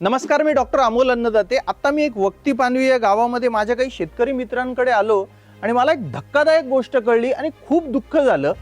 नमस्कार मी डॉक्टर अमोल अन्नदाते. आत्ता मी एक वक्ती पानवी या गावामध्ये माझ्या काही शेतकरी मित्रांकडे आलो आणि मला एक धक्कादायक गोष्ट कळली आणि खूप दुःख झालं.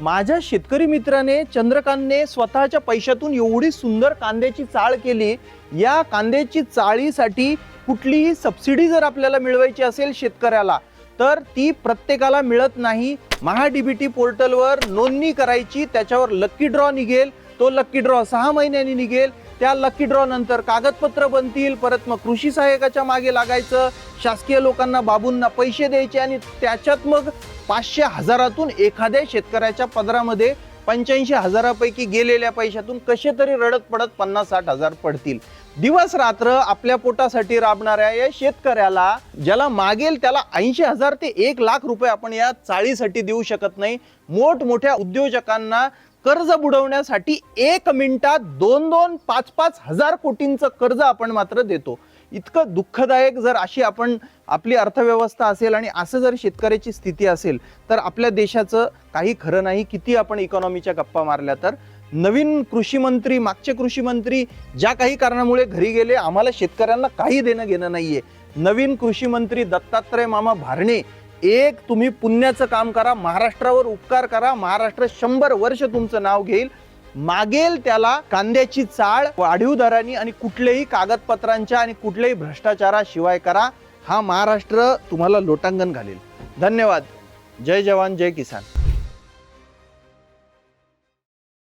माझ्या शेतकरी मित्राने चंद्रकांतने स्वतःच्या पैशातून एवढी सुंदर कांद्याची चाळ केली. या कांद्याची चाळीसाठी कुठलीही सबसिडी जर आपल्याला मिळवायची असेल शेतकऱ्याला तर ती प्रत्येकाला मिळत नाही. महाडीबीटी पोर्टलवर नोंदणी करायची त्याच्यावर लक्की ड्रॉ निघेल. तो लक्की ड्रॉ सहा महिन्यांनी निघेल. त्या लकी ड्रॉ नंतर कागदपत्र बनतील परत मग कृषी सहाय्यकाच्या मागे लागायचं. शासकीय लोकांना बाबूंना पैसे द्यायचे आणि त्याच्यात मग पाचशे हजारातून एखाद्या शेतकऱ्याच्या पदरामध्ये पंच्याऐंशी हजारापैकी गेलेल्या पैशातून कसे तरी रडत पडत पन्नास साठ हजार पडतील. दिवस रात्र आपल्या पोटासाठी राबणाऱ्या या शेतकऱ्याला ज्याला मागेल त्याला ऐंशी हजार ते एक लाख रुपये आपण या चाळीसाठी देऊ शकत नाही. मोठमोठ्या उद्योजकांना कर्ज बुडवण्यासाठी एक मिनिटात दोन दोन पाच पाच हजार कोटींचं कर्ज आपण मात्र देतो. इतकं दुःखदायक जर अशी आपण आपली अर्थव्यवस्था असेल आणि असं जर शेतकऱ्याची स्थिती असेल तर आपल्या देशाचं काही खरं नाही किती आपण इकॉनॉमीच्या गप्पा मारल्या तर. नवीन कृषी मंत्री मागचे कृषी मंत्री ज्या काही कारणामुळे घरी गेले आम्हाला शेतकऱ्यांना काही देणं घेणं नाहीये. नवीन कृषी मंत्री दत्तात्रय मामा भारणे एक तुम्ही पुण्याचं काम करा महाराष्ट्रावर उपकार करा महाराष्ट्र शंभर वर्ष तुमचं नाव घेईल मागेल त्याला कांद्याची चाळ वाढीव दरांनी आणि कुठल्याही कागदपत्रांच्या आणि कुठल्याही भ्रष्टाचाराशिवाय करा. हा महाराष्ट्र तुम्हाला लोटांगण घालेल. धन्यवाद. जय जवान जय किसान.